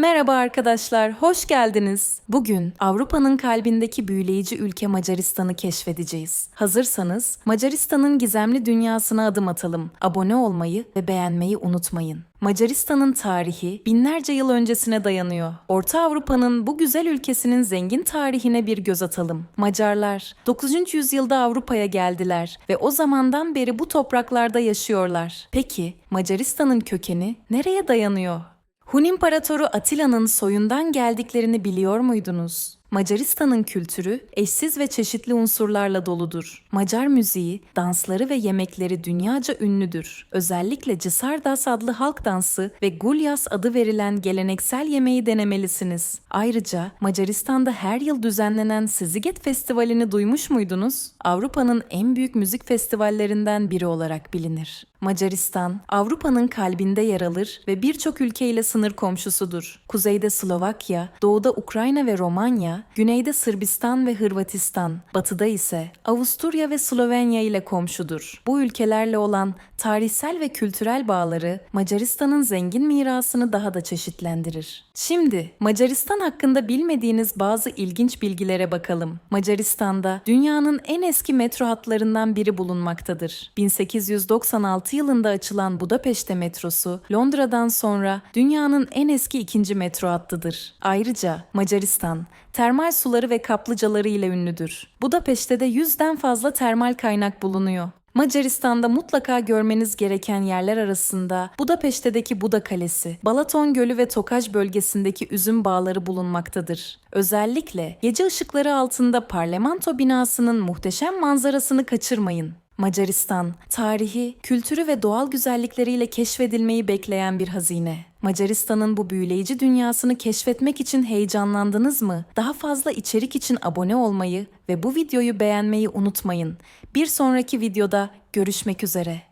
Merhaba arkadaşlar, hoş geldiniz. Bugün Avrupa'nın kalbindeki büyüleyici ülke Macaristan'ı keşfedeceğiz. Hazırsanız Macaristan'ın gizemli dünyasına adım atalım. Abone olmayı ve beğenmeyi unutmayın. Macaristan'ın tarihi binlerce yıl öncesine dayanıyor. Orta Avrupa'nın bu güzel ülkesinin zengin tarihine bir göz atalım. Macarlar 9. yüzyılda Avrupa'ya geldiler ve o zamandan beri bu topraklarda yaşıyorlar. Peki Macaristan'ın kökeni nereye dayanıyor? Hun İmparatoru Atilla'nın soyundan geldiklerini biliyor muydunuz? Macaristan'ın kültürü eşsiz ve çeşitli unsurlarla doludur. Macar müziği, dansları ve yemekleri dünyaca ünlüdür. Özellikle Cisardas adlı halk dansı ve Gulyas adı verilen geleneksel yemeği denemelisiniz. Ayrıca Macaristan'da her yıl düzenlenen Siziget Festivali'ni duymuş muydunuz? Avrupa'nın en büyük müzik festivallerinden biri olarak bilinir. Macaristan, Avrupa'nın kalbinde yer alır ve birçok ülkeyle sınır komşusudur. Kuzeyde Slovakya, doğuda Ukrayna ve Romanya, güneyde Sırbistan ve Hırvatistan, batıda ise Avusturya ve Slovenya ile komşudur. Bu ülkelerle olan tarihsel ve kültürel bağları Macaristan'ın zengin mirasını daha da çeşitlendirir. Şimdi Macaristan hakkında bilmediğiniz bazı ilginç bilgilere bakalım. Macaristan'da dünyanın en eski metro hatlarından biri bulunmaktadır. 1896 yılında açılan Budapeşte metrosu, Londra'dan sonra dünyanın en eski ikinci metro hattıdır. Ayrıca Macaristan, termal suları ve kaplıcaları ile ünlüdür. Budapeşte'de yüzden fazla termal kaynak bulunuyor. Macaristan'da mutlaka görmeniz gereken yerler arasında Budapeşte'deki Buda Kalesi, Balaton Gölü ve Tokaj bölgesindeki üzüm bağları bulunmaktadır. Özellikle gece ışıkları altında parlamento binasının muhteşem manzarasını kaçırmayın. Macaristan, tarihi, kültürü ve doğal güzellikleriyle keşfedilmeyi bekleyen bir hazine. Macaristan'ın bu büyüleyici dünyasını keşfetmek için heyecanlandınız mı? Daha fazla içerik için abone olmayı ve bu videoyu beğenmeyi unutmayın. Bir sonraki videoda görüşmek üzere.